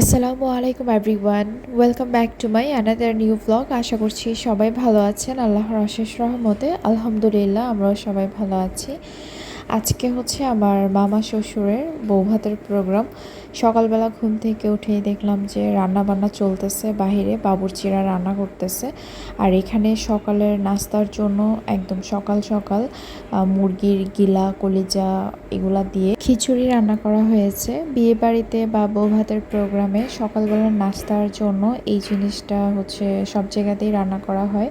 আসসালামু আলাইকুম everyone welcome back to my another new blog আশা করছি সবাই ভালো আছেন। আল্লাহর অশেষ রহমতে, আলহামদুলিল্লাহ, আমরাও সবাই ভালো আছি। আজকে হচ্ছে আমার মামা শ্বশুরের বৌভাতের প্রোগ্রাম সকালবেলা ঘুম থেকে উঠেই দেখলাম যে রান্না বান্না চলতেছে, বাহিরে বাবুরচিরা রান্না করতেছে। আর এখানে সকালের নাস্তার জন্য একদম সকাল সকাল মুরগির গিলা, কলিজা এগুলা দিয়ে খিচুড়ি রান্না করা হয়েছে। বিয়ে বাড়িতে বা বৌভাতের প্রোগ্রামে সকালবেলার নাস্তার জন্য এই জিনিসটা হচ্ছে সব জায়গাতেই রান্না করা হয়।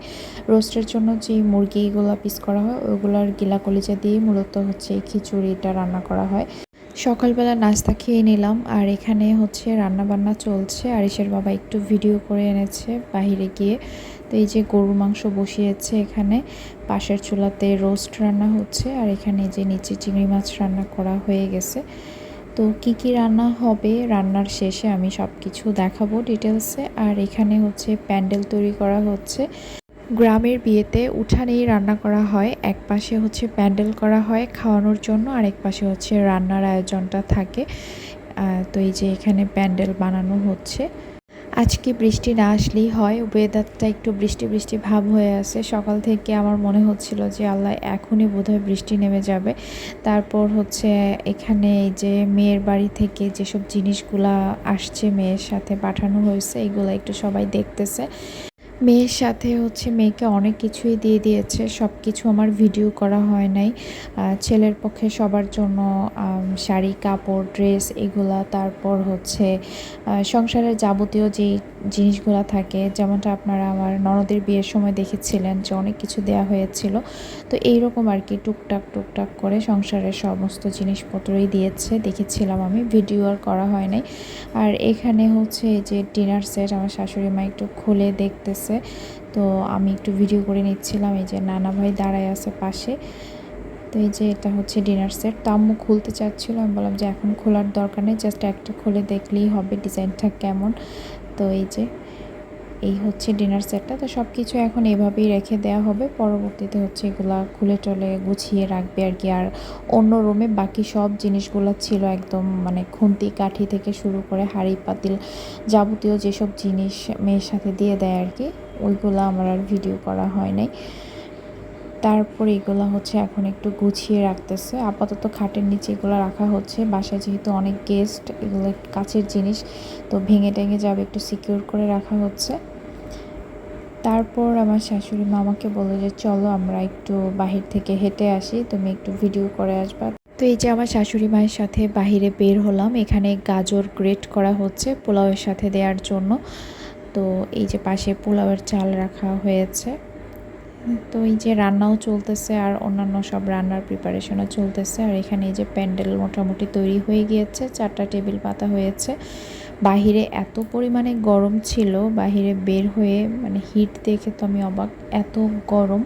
রোস্টের জন্য যে মুরগিগুলো পিস করা হয়, ওগুলার গিলা কলিজা দিয়ে মূলত হচ্ছে এই খিচুড়িটা রান্না করা হয়। সকালবেলা নাস্তা খেয়ে নিলাম, আর এখানে হচ্ছে রান্না বান্না চলছে। আরিসের বাবা একটু ভিডিও করে এনেছে বাহিরে গিয়ে। তো এই যে গরুর মাংস বসিয়েছে এখানে, পাশের চুলাতে রোস্ট রান্না হচ্ছে, আর এখানে যে নিচে চিংড়ি মাছ রান্না করা হয়ে গেছে। তো কি কি রান্না হবে, রান্নার শেষে আমি সব কিছু দেখাবো ডিটেলসে আর এখানে হচ্ছে প্যান্ডেল তৈরি করা হচ্ছে। গ্রামের বিয়েতে উঠানেই রান্না করা হয়। এক পাশে হচ্ছে প্যান্ডেল করা হয় খাওয়ানোর জন্য, আর এক পাশে হচ্ছে রান্নার আয়োজনটা থাকে। তো এই যে এখানে প্যান্ডেল বানানো হচ্ছে। আজকে বৃষ্টি না আসলেই হয়। ওয়েদারটা একটু বৃষ্টি বৃষ্টি ভাব হয়ে আছে। সকাল থেকে আমার মনে হচ্ছিল যে, আল্লাহ, এখনই বোধহয় বৃষ্টি নেমে যাবে। তারপর হচ্ছে এখানে এই যে মেয়ের বাড়ি থেকে যেসব জিনিসগুলা আসছে মেয়ের সাথে পাঠানো হয়েছে, এগুলো একটু সবাই দেখতেছে। মেয়ের সাথে হচ্ছে মেয়েকে অনেক কিছুই দিয়ে দিয়েছে সব কিছু আমার ভিডিও করা হয় নাই। ছেলের পক্ষে সবার জন্য শাড়ি, কাপড়, ড্রেস এগুলা, তারপর হচ্ছে সংসারের যাবতীয় যে জিনিসগুলো থাকে, যেমনটা আপনারা আমার ননদের বিয়ের সময় দেখেছিলেন যে অনেক কিছু দেয়া হয়েছিল। তো এইরকম আর কি টুকটাক টুকটাক করে সংসারের সমস্ত জিনিসপত্রই দিয়েছে, দেখেছিলাম আমি, ভিডিও আর করা হয় নাই। আর এখানে হচ্ছে যে ডিনার সেট, আমার শাশুড়ি মা একটু খুলে দেখতেছে। তো আমি একটু ভিডিও করে নিচ্ছিলাম, এই যে নানা ভাই দাঁড়ায় আছে পাশে। তো এই যে এটা হচ্ছে ডিনার সেট তো আম্মু খুলতে চাচ্ছিলো, আমি বললাম যে এখন খোলার দরকার নেই জাস্ট একটা খুলে দেখলেই হবে ডিজাইনটা কেমন। তো এই যে, এই হচ্ছে ডিনার সেটটা তো সব কিছু এখন এভাবেই রেখে দেওয়া হবে। পরবর্তীতে হচ্ছে এগুলা খুলে টলে গুছিয়ে রাখবে আর কি। আর অন্য রুমে বাকি সব জিনিসগুলো ছিল একদম মানে খুন্তি, কাঠি থেকে শুরু করে হাঁড়ি, পাতিল যাবতীয় যেসব জিনিস মেয়ের সাথে দিয়ে দেয় আর কি। ওইগুলো আমার আর ভিডিও করা হয় নাই। তারপর এগুলো হচ্ছে এখন একটু গুছিয়ে রাখতেছে। আপাতত খাটের নিচে এগুলো রাখা হচ্ছে। বাসায় যেহেতু অনেক গেস্ট এগুলো কাছের জিনিস, তো ভেঙে টেঙে যাবে একটু সিকিউর করে রাখা হচ্ছে। তারপর আমার শাশুড়ি মামাকে বলল যে, চলো আমরা একটু বাহির থেকে হেঁটে আসি, তুমি একটু ভিডিও করে আসবা। তো এই যে আমার শাশুড়ি মায়ের সাথে বাহিরে বের হলাম। এখানে গাজর গ্রেট করা হচ্ছে পোলাওয়ের সাথে দেওয়ার জন্য। তো এই যে পাশে পোলাওয়ের চাল রাখা হয়েছে। তো এই যে রান্নাও চলতেছে আর অন্যান্য সব রান্নার প্রিপারেশনও চলতেছে। আর এখানে এই যে প্যান্ডেল মোটামুটি তৈরি হয়ে গিয়েছে, চারটা টেবিল পাতা হয়েছে। বাহিরে এত পরিমাণে গরম ছিল, বাহিরে বের হয়ে মানে হিট দেখে তো আমি অবাক, এত গরম।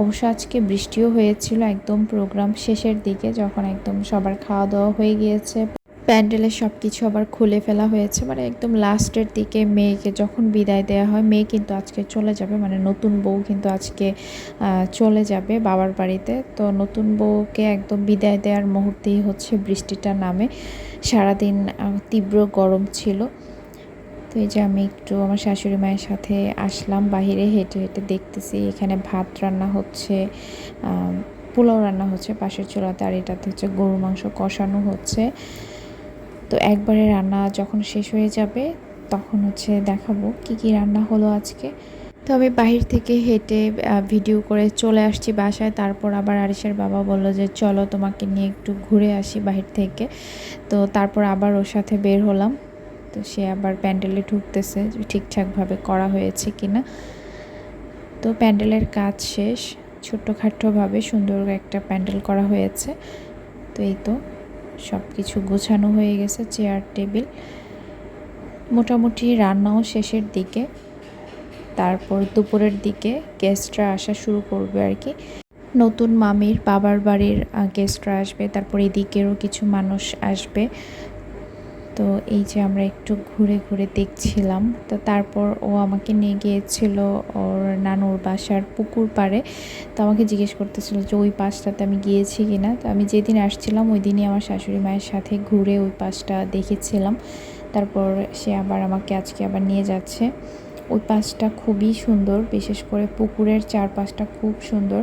অবশ্য আজকে বৃষ্টিও হয়েছিল, একদম প্রোগ্রাম শেষের দিকে, যখন একদম সবার খাওয়া দাওয়া হয়ে গিয়েছে। প্যান্ডেলের সব কিছু আবার খুলে ফেলা হয়েছে। মানে একদম লাস্টের দিকে মেয়েকে যখন বিদায় দেওয়া হয়, মেয়ে কিন্তু আজকে চলে যাবে। মানে নতুন বউ কিন্তু আজকে চলে যাবে বাবার বাড়িতে। তো নতুন বউকে একদম বিদায় দেওয়ার মুহূর্তেই হচ্ছে বৃষ্টিটা নামে। সারাদিন তীব্র গরম ছিল। তো এই যে আমি একটু আমার শাশুড়ি মায়ের সাথে আসলাম, বাহিরে হেঁটে হেঁটে দেখতেছি, এখানে ভাত রান্না হচ্ছে পোলাও রান্না হচ্ছে, পাশের চুলাতে আর এটাতে হচ্ছে গরুর মাংস কষানো হচ্ছে। তো একবারে রান্না যখন শেষ হয়ে যাবে, তখন হচ্ছে দেখাবো কি কি রান্না হলো আজকে। তো আমি বাহির থেকে হেঁটে ভিডিও করে চলে আসছি বাসায়। তারপর আবার আরিসের বাবা বলল যে, চলো তোমাকে নিয়ে একটু ঘুরে আসি বাহির থেকে। তো তারপর আবার ওর সাথে বের হলাম। তো সে আবার প্যান্ডেলে ঢুকতেছে ঠিকঠাকভাবে করা হয়েছে কি না তো প্যান্ডেলের কাজ শেষ। ছোট্টখাট্টোভাবে সুন্দর একটা প্যান্ডেল করা হয়েছে। তো এই তো। সব কিছু গোছানো হয়ে গেছে চেয়ার টেবিল মোটামুটি রান্নাও শেষের দিকে। তারপর দুপুরের দিকে গেস্টরা আসা শুরু করবে আর কি। নতুন মামির বাবার বাড়ির গেস্টরা আসবে, তারপর এদিকেরও কিছু মানুষ আসবে। তো এই যে আমরা একটু ঘুরে ঘুরে দেখছিলাম, তো তারপর ও আমাকে নিয়ে গিয়েছিল ওর নানুর বাসার পুকুর পাড়ে। তো আমাকে জিজ্ঞেস করতেছিল যে ওই পাশটাতে আমি গিয়েছি কি না তো আমি যেদিন আসছিলাম ওই দিনই আমার শাশুড়ি মায়ের সাথে ঘুরে ওই পাশটা দেখেছিলাম। তারপর সে আবার আমাকে আজকে আবার নিয়ে যাচ্ছে। ওই পাশটা খুবই সুন্দর, বিশেষ করে পুকুরের চারপাশটা খুব সুন্দর।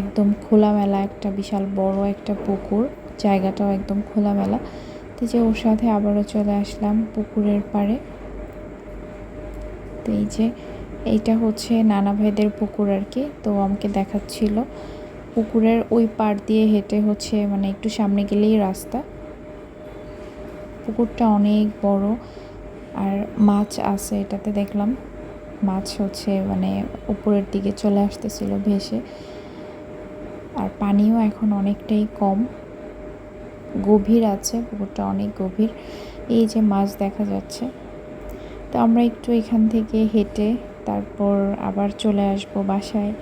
একদম খোলামেলা একটা বিশাল বড় একটা পুকুর, জায়গাটাও একদম খোলামেলা। তো যে ওর সাথে আবারও চলে আসলাম পুকুরের পাড়ে। তো এই যে, এইটা হচ্ছে নানা ভাইদের পুকুর আর কি, তো আমাকে দেখাচ্ছিল। পুকুরের ওই পাড় দিয়ে হেঁটে হচ্ছে মানে একটু সামনে গেলেই রাস্তা। পুকুরটা অনেক বড় আর মাছ আছে এটাতে দেখলাম। মাছ হচ্ছে মানে উপরের দিকে চলে আসতেছিল ভেসে। আর পানিও এখন অনেকটাই কম। গভীর আছে, পুকুরটা অনেক গভীর। এই যে মাছ দেখা যাচ্ছে। তো আমরা একটু এখান থেকে হেঁটে তারপর আবার চলে আসব বাসায়।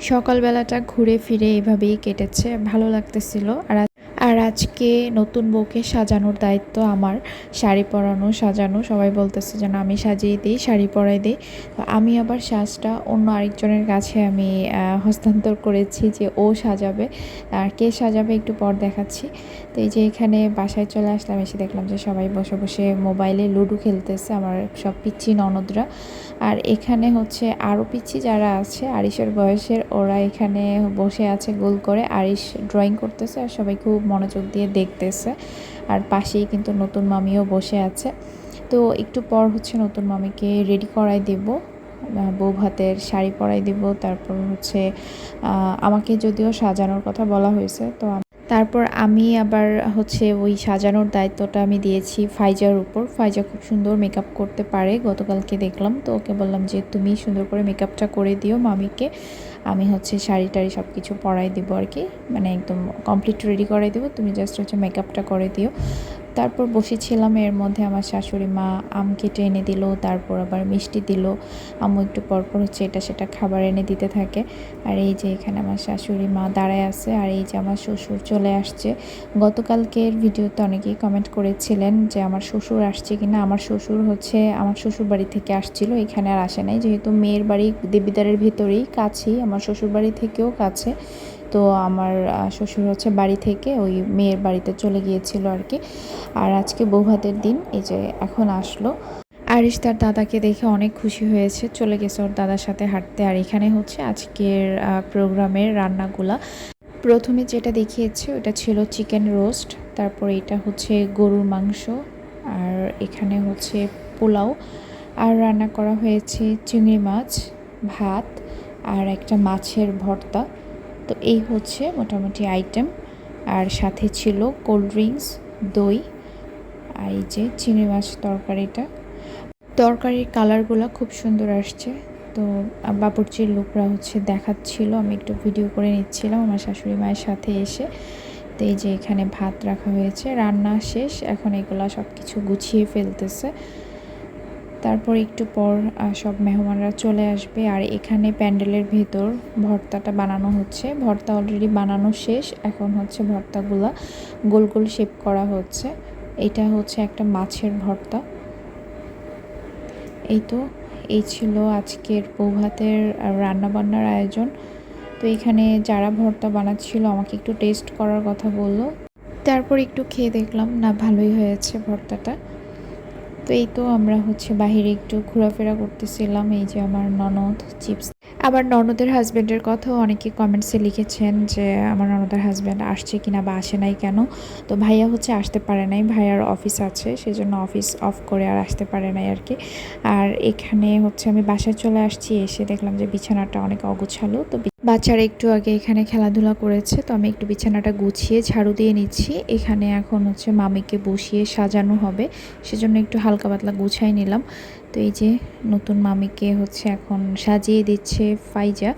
সকালবেলাটা ঘুরে ফিরে এভাবেই কেটেছে, ভালো লাগতেছিল। আর আর আজকে নতুন বউকে সাজানোর দায়িত্ব আমার। শাড়ি পরানো, সাজানো। সবাই বলতেছে যেন আমি সাজিয়ে দিই, শাড়ি পরাই দিই। আমি আবার সাজটা অন্য আরেকজনের কাছে আমি হস্তান্তর করেছি যে ও সাজাবে। আর কে সাজাবে একটু পর দেখাচ্ছি। তো এই যে এখানে বাসায় চলে আসলাম, এসে দেখলাম যে সবাই বসে বসে মোবাইলে লুডো খেলতেছে। আমার সব পিচ্ছি ননদরা। আর এখানে হচ্ছে আরও পিচ্ছি যারা আছে আরিসের বয়সের, ওরা এখানে বসে আছে গোল করে। আরিস ড্রয়িং করতেছে আর সবাই খুব মনোযোগ দিয়ে দেখতেছে। আর পাশেই কিন্তু নতুন মামিও বসে আছে। তো একটু পর হচ্ছে নতুন মামিকে রেডি করাই দেব। বউ ভাতের শাড়ি পরাই দেব। তারপর হচ্ছে আমাকে যদিও সাজানোর কথা বলা হয়েছে, তো তারপর আমি আবার হচ্ছে ওই সাজানোর দায়িত্বটা আমি দিয়েছি ফাইজার উপর। ফাইজা খুব সুন্দর মেকআপ করতে পারে, গতকালকে দেখলাম তো ওকে বললাম যে, তুমি সুন্দর করে মেকআপটা করে দিও মামিকে, আমি হচ্ছে শাড়ি টাড়ি সব কিছু পরাই দেবো আর কি মানে একদম কমপ্লিট রেডি করাই দেবো, তুমি জাস্ট হচ্ছে মেকআপটা করে দিও। তারপর বসেছিলাম, এর মধ্যে আমার শাশুড়ি মা আম কেটে এনে দিল, তারপর আবার মিষ্টি দিল। আম্মু একটু পরপর হচ্ছে এটা সেটা খাবার এনে দিতে থাকে। আর এই যে এখানে আমার শাশুড়ি মা দাঁড়ায় আছে, আর এই যে আমার শ্বশুর চলে আসছে। গতকালকের ভিডিওতে অনেকেই কমেন্ট করেছিলেন যে আমার শ্বশুর আসছে কিনা। আমার শ্বশুর হচ্ছে, আমার শ্বশুর বাড়ি থেকে আসছিল, এখানে আর আসে নাই। যেহেতু মেয়ের বাড়ি দেবিদারের ভেতরেই কাছেই, আমার শ্বশুর বাড়ি থেকেও কাছে। তো আমার শ্বশুর হচ্ছে বাড়ি থেকে ওই মেয়ের বাড়িতে চলে গিয়েছিল আর কি। আর আজকে বৌভাতের দিন, এই যে এখন আসলো। আরিশ তার দাদাকে দেখে অনেক খুশি হয়েছে, চলে গেছে ওর দাদার সাথে হাঁটতে। আর এখানে হচ্ছে আজকের প্রোগ্রামের রান্নাগুলা। প্রথমে যেটা দেখিয়েছে, ওটা ছিল চিকেন রোস্ট, তারপর এটা হচ্ছে গরুর মাংস, আর এখানে হচ্ছে পোলাও। আর রান্না করা হয়েছে চিংড়ি মাছ, ভাত, আর একটা মাছের ভর্তা। তো এই হচ্ছে মোটামুটি আইটেম আর সাথে ছিল কোল্ড ড্রিঙ্কস দই, আর এই যে চিংড়ি মাছ তরকারিটা তরকারির কালারগুলো খুব সুন্দর আসছে। তো বাপুরচির লোকরা হচ্ছে দেখাচ্ছিল, আমি একটু ভিডিও করে নিচ্ছিলাম, আমার শাশুড়ি মায়ের সাথে এসে। তো এই যে এখানে ভাত রাখা হয়েছে, রান্না শেষ, এখন এগুলা সব কিছু গুছিয়ে ফেলতেছে। তারপর একটু পর সব মেহমানরা চলে আসবে। আর এখানে প্যান্ডেলের ভেতর ভর্তাটা বানানো হচ্ছে। ভর্তা অলরেডি বানানো শেষ। এখন হচ্ছে ভর্তাগুলা গোল গোল শেপ করা হচ্ছে। এটা হচ্ছে একটা মাছের ভর্তা। এই তো, এই ছিল আজকের বৌভাতের রান্নাবান্নার আয়োজন। তো এখানে যারা ভর্তা বানাচ্ছিল, আমাকে একটু টেস্ট করার কথা বলল। তারপর একটু খেয়ে দেখলাম, না ভালোই হয়েছে ভর্তাটা। তো এই তো আমরা হচ্ছে বাহিরে একটু ঘোরাফেরা করতেছিলাম এই যে আমার ননদ চিপস আবার ননদের হাজব্যান্ডের কথাও অনেকে কমেন্টসে লিখেছেন যে, আমার ননদের হাজব্যান্ড আসছে কিনা বা আসে নাই কেন? তো ভাইয়া হচ্ছে আসতে পারে নাই, ভাইয়ার অফিস আছে, সেজন্য অফিস অফ করে আর আসতে পারে নাই আর কি। আর এখানে হচ্ছে আমি বাসায় চলে আসছি, এসে দেখলাম যে বিছানাটা অনেক অগোছালো, তো বাচ্চারা একটু আগে এখানে খেলাধুলা করেছে, তো আমি একটু বিছানাটা গুছিয়ে ঝাড়ু দিয়ে নিচ্ছি। এখানে এখন হচ্ছে মামিকে বসিয়ে সাজানো হবে, সেজন্য একটু হালকা পাতলা গুছাই নিলাম। তো এই যে নতুন মামিকে হচ্ছে এখন সাজিয়ে দিচ্ছে ফাইজা।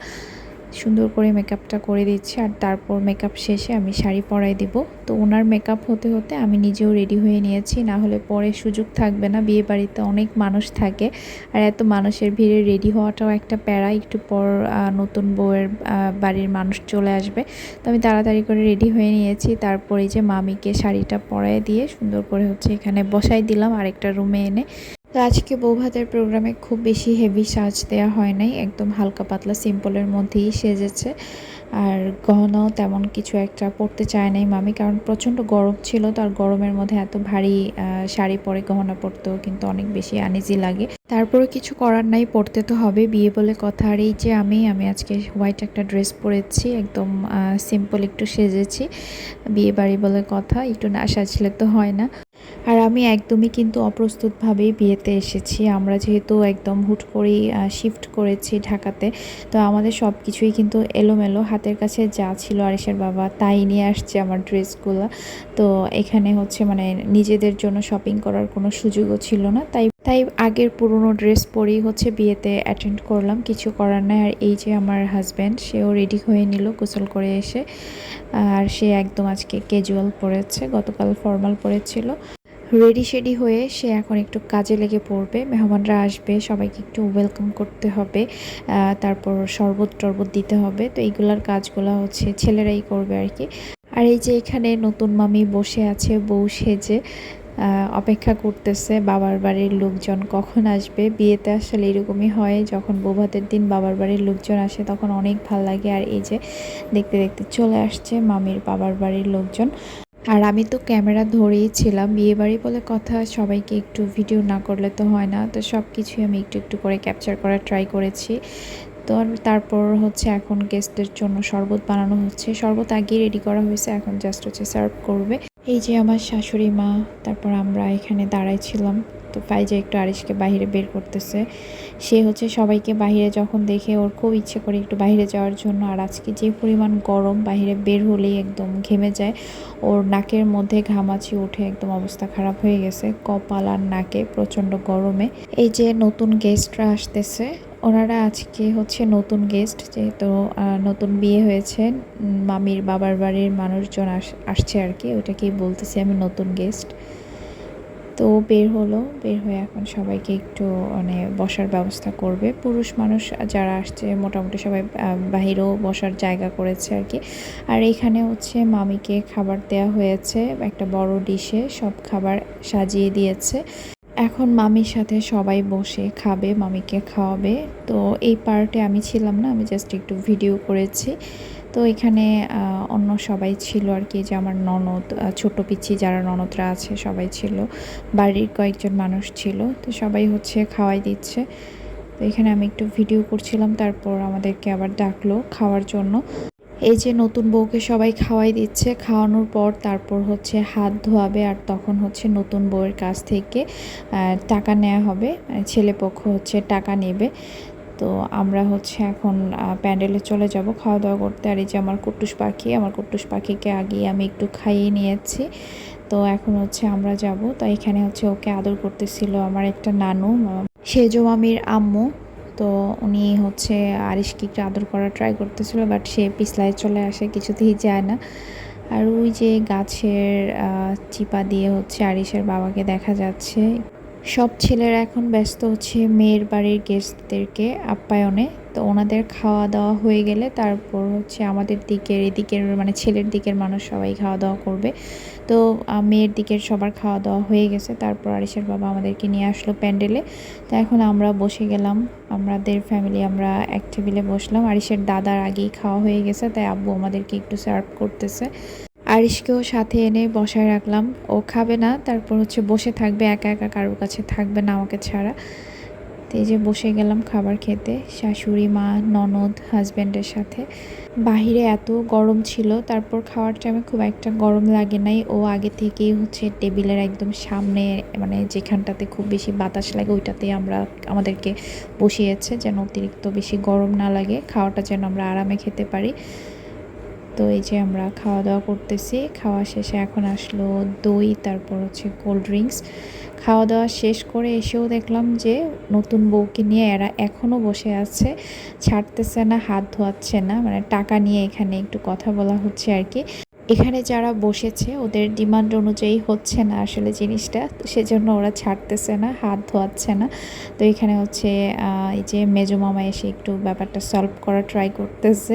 সুন্দর করে মেকআপটা করে দিচ্ছে আর তারপর মেকআপ শেষে আমি শাড়ি পরাই দিব। তো ওনার মেকআপ হতে হতে আমি নিজেও রেডি হয়ে নিয়েছি, না হলে পরে সুযোগ থাকবে না, বিয়ে বাড়িতে অনেক মানুষ থাকে আর এত মানুষের ভিড়ে রেডি হওয়াটাও একটা প্যারা। একটু পর নতুন বউয়ের বাড়ির মানুষ চলে আসবে। তো আমি তাড়াতাড়ি করে রেডি হয়ে নিয়েছি। তারপরে যে মামিকে শাড়িটা পরাই দিয়ে সুন্দর করে হচ্ছে এখানে বসাই দিলাম আরেকটা রুমে এনে। তো আজকে বৌভাতের প্রোগ্রামে খুব বেশি হেভি সাজ দেওয়া হয় নাই, একদম হালকা পাতলা সিম্পলের মধ্যেই সেজেছে। আর গহনাও তেমন কিছু একটা পরতে চায় নাই মামি, কারণ প্রচণ্ড গরম ছিল তো, আর গরমের মধ্যে এত ভারী শাড়ি পরে গহনা পরতেও কিন্তু অনেক বেশি আনিজি লাগে। তারপরে কিছু করার নাই, পরতে তো হবে। বিয়ে বলে কথা, আর এই যে আমি আমি আজকে হোয়াইট একটা ড্রেস পরেছি, একদম সিম্পল একটু সেজেছি। বিয়ে বাড়ি বলে কথা, একটু না সাজলে তো হয় না। আর আমি একদমই কিন্তু অপ্রস্তুতভাবেই বিয়েতে এসেছি। আমরা যেহেতু একদম হুট করেই শিফট করেছি ঢাকাতে, তো আমাদের সব কিছুই কিন্তু এলোমেলো। হাতের কাছে যা ছিল আরিসের বাবা, তাই নিয়ে আসছে আমার ড্রেসগুলো। তো এখানে হচ্ছে মানে নিজেদের জন্য শপিং করার কোনো সুযোগও ছিল না। তাই তাই আগের পুরনো ড্রেস পরেই হচ্ছে বিয়েতে অ্যাটেন্ড করলাম। কিছু করার নাই। আর এই যে আমার হাজব্যান্ড সেও রেডি হয়ে নিল গোসল করে এসে। আর সে একদম আজকে ক্যাজুয়াল পরেছে, গতকাল ফর্মাল পরেছিল। রেডি শেডি হয়ে সে এখন একটু কাজে লেগে পড়বে। মেহমানরা আসবে, সবাইকে একটু ওয়েলকাম করতে হবে তারপর শরবত টরবত দিতে হবে। তো এইগুলার কাজগুলো হচ্ছে ছেলেরাই করবে আর কি। আর এই যে এখানে নতুন মামি বসে আছে, বউ সেজে অপেক্ষা করতেছে, বাবার বাড়ির লোকজন কখন আসবে? বিয়েতে আসলে এরকমই হয়, যখন বৌভাতের দিন বাবার বাড়ির লোকজন আসে তখন অনেক ভালো লাগে। আর এই যে দেখতে দেখতে চলে আসছে মামির বাবার বাড়ির লোকজন। আর আমি তো ক্যামেরা ধরেই ছিলাম, বিয়েবাড়ি বলে কথা, সবাইকে একটু ভিডিও না করলে তো হয় না। তো সব কিছুই আমি একটু একটু করে ক্যাপচার করার ট্রাই করেছি। তো তারপর হচ্ছে এখন গেস্টের জন্য শরবত বানানো হচ্ছে। শরবত আগেই রেডি করা হয়েছে, এখন জাস্ট হচ্ছে সার্ভ করবে। এই যে আমার শাশুড়ি মা, তারপর আমরা এখানে দাঁড়াইছিলাম তো ফাইজা একটু আরিশকে বাইরে বের করতেছে। সে হচ্ছে সবাইকে বাইরে যখন দেখে ওর খুব ইচ্ছে করে একটু বাইরে যাওয়ার জন্য, আর আজকে যে পরিমাণ গরম বাইরে বের হলেই একদম ঘেমে যায়, ওর নাকের মধ্যে ঘামাচি উঠে একদম অবস্থা খারাপ হয়ে গেছে, কপাল আর নাকে প্রচণ্ড গরমে। এই যে নতুন গেস্টরা আসতেছে, ওনারা আজকে হচ্ছে নতুন গেস্ট, যেহেতু নতুন বিয়ে হয়েছে মামির বাবার বাড়ির মানুষজন আস- আসছে আর কি, ওইটাকেই বলতেছি আমি নতুন গেস্ট। তো বের হলো, বের হয়ে এখন সবাইকে একটু মানে বসার ব্যবস্থা করবে। পুরুষ মানুষ যারা আসছে, মোটামুটি সবাই বাহিরেও বসার জায়গা করেছে আর কি আর এখানে হচ্ছে মামিকে খাবার দেওয়া হয়েছে, একটা বড় ডিশে, সব খাবার সাজিয়ে দিয়েছে। এখন মামির সাথে সবাই বসে খাবে, মামিকে খাওয়াবে। তো এই পার্টে আমি ছিলাম না, আমি জাস্ট একটু ভিডিও করেছি। তো এখানে অন্য সবাই ছিল আর কি, যে আমার ননদ ছোট পিচ্ছি যারা ননদরা আছে সবাই ছিল। বাড়ির কয়েকজন মানুষ ছিল, তো সবাই হচ্ছে খাওয়াই দিচ্ছে। তো এখানে আমি একটু ভিডিও করছিলাম, তারপর আমাদেরকে আবার ডাকলো খাওয়ার জন্য। এই যে নতুন বউকে সবাই খাওয়াই দিচ্ছে, খাওয়ানোর পর তারপর হচ্ছে হাত ধোয়াবে আর তখন হচ্ছে নতুন বউয়ের কাছ থেকে টাকা নেওয়া হবে। ছেলে পক্ষ হচ্ছে টাকা নেবে। তো আমরা হচ্ছে এখন প্যান্ডেলে চলে যাব। খাওয়া দাওয়া করতে। আর এই যে আমার কুট্টুস পাখি, আমার কুট্টুস পাখিকে আগে আমি একটু খাইয়ে নিয়েছি। তো এখন হচ্ছে আমরা যাব। তো এখানে হচ্ছে ওকে আদর করতেছিল আমার একটা নানু সেজো মামির আম্মু। তো উনি হচ্ছে আরিশকে একটু আদর করার ট্রাই করতেছিল বাট সে পিছলায় চলে আসে, কিছুতেই যায় না। আর ওই যে গাছের চিপা দিয়ে হচ্ছে আরিশের বাবাকে দেখা যাচ্ছে। সব ছেলেরা এখন ব্যস্ত হচ্ছে মেয়ের বাড়ির গেস্টদেরকে আপ্যায়নে। তো ওনাদের খাওয়া দাওয়া হয়ে গেলে তারপর হচ্ছে আমাদের দিকের, এদিকের মানে ছেলের দিকের মানুষ সবাই খাওয়া দাওয়া করবে। তো মেয়ের দিকের সবার খাওয়া দাওয়া হয়ে গেছে। তারপর আরিশের বাবা আমাদেরকে নিয়ে আসলো প্যান্ডেলে। তো এখন আমরা বসে গেলাম। আমাদের ফ্যামিলি আমরা এক টেবিলে বসলাম। আরিশের দাদার আগেই খাওয়া হয়ে গেছে। তাই আব্বু আমাদেরকে একটু সার্ভ করতেছে। আরিশকেও সাথে এনে বসায় রাখলাম। ও খাবে না, তারপর হচ্ছে বসে থাকবে, একা একা কারোর কাছে থাকবে না আমাকে ছাড়া। তো এই যে বসে গেলাম খাবার খেতে, শাশুড়ি, মা, ননদ হাজব্যান্ডের সাথে। বাহিরে এত গরম ছিল, তারপর খাওয়ার টাইমে খুব একটা গরম লাগে নাই। ও আগে থেকেই হচ্ছে টেবিলের একদম সামনে মানে যেখানটাতে খুব বেশি বাতাস লাগে, ওইটাতেই আমরা, আমাদেরকে বসিয়েছে, যেন অতিরিক্ত বেশি গরম না লাগে, খাওয়াটা যেন আমরা আরামে খেতে পারি। তো এই যে আমরা খাওয়া দাওয়া করতেছি, খাওয়া শেষে এখন আসলো দই, তারপর হচ্ছে কোল্ড ড্রিঙ্কস খাওয়া দাওয়া শেষ করে এসেও দেখলাম যে নতুন বউকে নিয়ে এরা এখনও বসে আছে, ছাড়তেছে না, হাত ধোয়াচ্ছে না মানে টাকা নিয়ে এখানে একটু কথা বলা হচ্ছে আর কি। এখানে যারা বসেছে, ওদের ডিমান্ড অনুযায়ী হচ্ছে না আসলে জিনিসটা, সেজন্য ওরা ছাড়তেছে না, হাত ধোয়াচ্ছে না। তো এখানে হচ্ছে এই যে মেজো মামা এসে একটু ব্যাপারটা সলভ করা ট্রাই করতেছে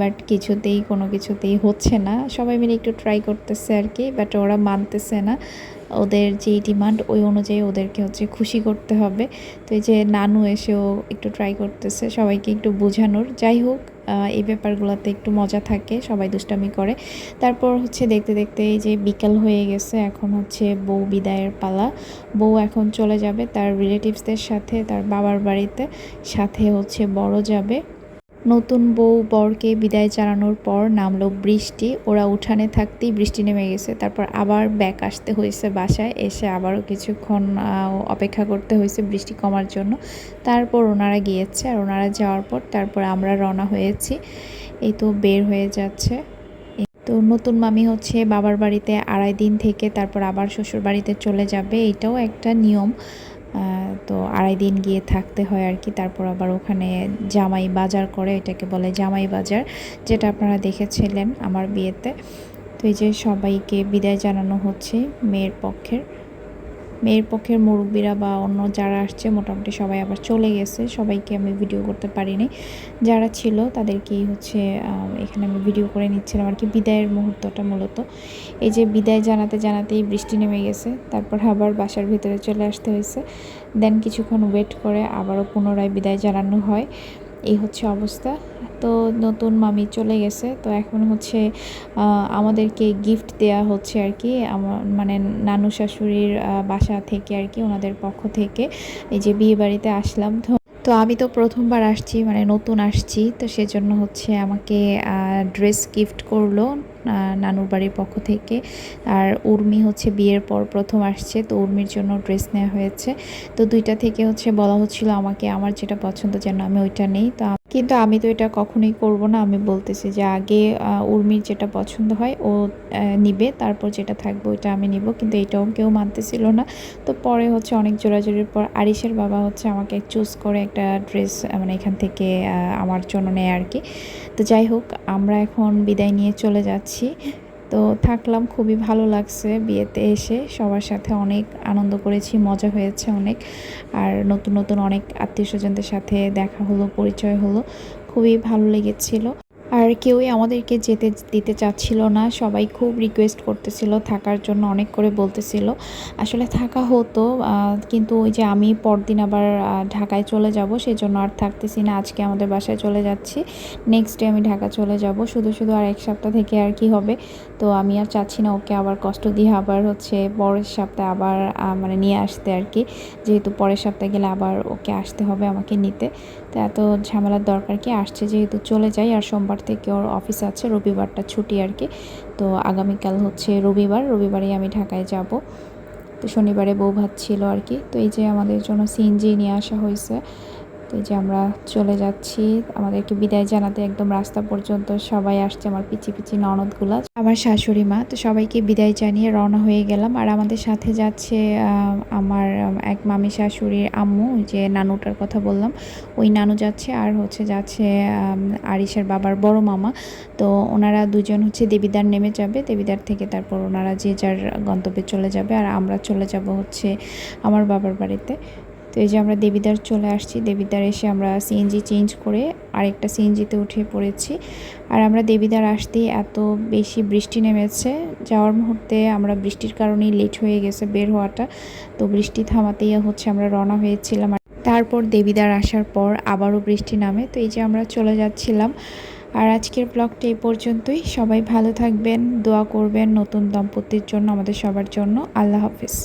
বাট কিছুতেই, কোনো কিছুতেই হচ্ছে না। সবাই মিলে একটু ট্রাই করতেছে আর কি বাট ওরা মানতেছে না। ওদের যেই ডিমান্ড ওই অনুযায়ী ওদেরকে হচ্ছে খুশি করতে হবে। তো এই যে নানু এসেও একটু ট্রাই করতেছে, সবাইকে একটু বোঝানোর। যাই হোক এই ব্যাপারগুলোতে একটু মজা থাকে, সবাই দুষ্টামি করে। তারপর হচ্ছে দেখতে দেখতে এই যে বিকাল হয়ে গেছে, এখন হচ্ছে বউ বিদায়ের পালা। বউ এখন চলে যাবে তার রিলেটিভসদের সাথে, তার বাবার বাড়িতে, সাথে হচ্ছে বড় যাবে। নতুন বউ বরকে বিদায় জানানোর পর নামলো বৃষ্টি। ওরা উঠানে থাকতেই বৃষ্টি নেমে গেছে। তারপর আবার ব্যাক আসতে হয়েছে বাসায়। এসে আবারও কিছুক্ষণ অপেক্ষা করতে হয়েছে বৃষ্টি কমার জন্য। তারপর ওনারা গিয়েছে। আর ওনারা যাওয়ার পর তারপর আমরা রওনা হয়েছি। এই তো বের হয়ে যাচ্ছে। তো নতুন মামি হচ্ছে বাবার বাড়িতে আড়াই দিন থেকে তারপর আবার শ্বশুর বাড়িতে চলে যাবে। এটাও একটা নিয়ম। তো আড়াই দিন গিয়ে থাকতে হয় আর কি। তারপর আবার ওখানে জামাই বাজার করে, এটাকে বলে জামাই বাজার, যেটা আপনারা দেখেছিলেন আমার বিয়েতে। তো এই যে সবাইকে বিদায় জানানো হচ্ছে মেয়ের পক্ষের। মেয়ের পক্ষের মুরব্বীরা বা অন্য যারা আসছে, মোটামুটি সবাই আবার চলে গেছে। সবাইকে আমি ভিডিও করতে পারিনি। যারা ছিল, তাদেরকেই হচ্ছে এখানে আমি ভিডিও করে নিচ্ছিলাম আর কি। বিদায়ের মুহূর্তটা মূলত। এই যে বিদায় জানাতে জানাতেই বৃষ্টি নেমে গেছে। তারপর আবার বাসার ভিতরে চলে আসতে হয়েছে। দেন কিছুক্ষণ ওয়েট করে আবারও পুনরায় বিদায় জানানো হয়। এই হচ্ছে অবস্থা। তো নতুন মামি চলে গেছে। তো এখন হচ্ছে আমাদেরকে গিফট দেয়া হচ্ছে আর কি। আমার মানে নানু শাশুড়ির বাসা থেকে আর কি, ওনাদের পক্ষ থেকে। এই যে বিয়ে বাড়িতে আসলাম। তো তো আমি তো প্রথমবার আসছি মানে নতুন আসছি। তো সেজন্য হচ্ছে আমাকে ড্রেস গিফট করল নানুর বাড়ির পক্ষ থেকে। আর উর্মি হচ্ছে বিয়ের পর প্রথম আসছে। তো উর্মির জন্য ড্রেস নেওয়া হয়েছে। তো দুইটা থেকে হচ্ছে বলা হচ্ছিল আমাকে, আমার যেটা পছন্দ যেন আমি ওইটা নেই। তো কিন্তু আমি তো এটা কখনোই করব না। আমি বলতেছি যে আগে উর্মির যেটা পছন্দ হয়, ও নিবে, তারপর যেটা থাকবে ওইটা আমি নিব। কিন্তু এটাও কেউ মানতেছিল না। তো পরে হচ্ছে অনেক জোরাজোরির পর আরিসের বাবা হচ্ছে আমাকে চুজ করে একটা ড্রেস মানে এখান থেকে আমার জন্য নেয় আর কি তো যাই হোক, আমরা এখন বিদায় নিয়ে চলে যাচ্ছি। তো থাকলাম, খুবই ভালো লাগছে বিয়েতে এসে। সবার সাথে অনেক আনন্দ করেছি, মজা হয়েছে অনেক। আর নতুন নতুন অনেক আত্মীয় স্বজনদের সাথে দেখা হলো, পরিচয় হলো। খুবই ভালো লেগেছিল। আর কেউই আমাদেরকে যেতে দিতে চাচ্ছিল না। সবাই খুব রিকোয়েস্ট করতেছিল, থাকার জন্য অনেক করে বলতেছিল। আসলে থাকা হতো কিন্তু ওই যে আমি পরদিন আবার ঢাকায় চলে যাব, সেজন্য আর থাকতেছি না। আজকে আমাদের বাসায় চলে যাচ্ছি নেক্সট ডে আমি ঢাকা চলে যাব। শুধু শুধু আর এক সপ্তাহ থেকে আর কি হবে। তো আমি আর চাচ্ছি না ওকে আবার কষ্ট দিয়ে আবার হচ্ছে পরের সপ্তাহে আবার মানে নিয়ে আসতে আর কি। যেহেতু পরের সপ্তাহে গেলে আবার ওকে আসতে হবে আমাকে নিতে। তো এত ঝামেলার দরকার কি? আসছে যেহেতু চলে যাই আর সোমবার থেকে ওর অফিস আছে, রবিবারটা ছুটি আর কি। তো আগামীকাল হচ্ছে রবিবার, রবিবারেই আমি ঢাকায় যাব। তো শনিবারে বউ ভাত ছিল আর কি। তো এই যে আমাদের জন্য সিএনজি নিয়ে আসা হয়েছে। তো যে আমরা চলে যাচ্ছি। আমাদেরকে বিদায় জানাতে একদম রাস্তা পর্যন্ত সবাই আসছে আমার পিচি পিচি ননদগুলা। আমার শাশুড়ি মা, তো সবাইকে বিদায় জানিয়ে রওনা হয়ে গেলাম। আর আমাদের সাথে যাচ্ছে আমার এক মামি শাশুড়ির আম্মু যে নানুটার কথা বললাম। ওই নানু যাচ্ছে, আর হচ্ছে যাচ্ছে আরিসের বাবার বড় মামা। তো ওনারা দুজন হচ্ছে দেবিদার নেমে যাবে। দেবিদার থেকে তারপর ওনারা যে যার গন্তব্যে চলে যাবে। আর আমরা চলে যাব হচ্ছে আমার বাবার বাড়িতে। তো এই যে আমরা দেবিদার চলে আসছি। দেবিদার এসে আমরা সিএনজি চেঞ্জ করে আরেকটা সিএনজিতে উঠে পড়েছি। আর আমরা দেবিদার আসতেই এত বেশি বৃষ্টি নেমেছে, যাওয়ার মুহূর্তে আমরা বৃষ্টির কারণেই লেট হয়ে গেছে বের হওয়াটা। তো বৃষ্টি থামাতেই হচ্ছে আমরা রওনা হয়েছিলাম। তারপর দেবিদার আসার পর আবারও বৃষ্টি নামে। তো এই যে আমরা চলে যাচ্ছিলাম। আর আজকের ব্লগটা এই পর্যন্তই। সবাই ভালো থাকবেন, দোয়া করবেন নতুন দম্পতির জন্য, আমাদের সবার জন্য। আল্লাহ হাফিজ।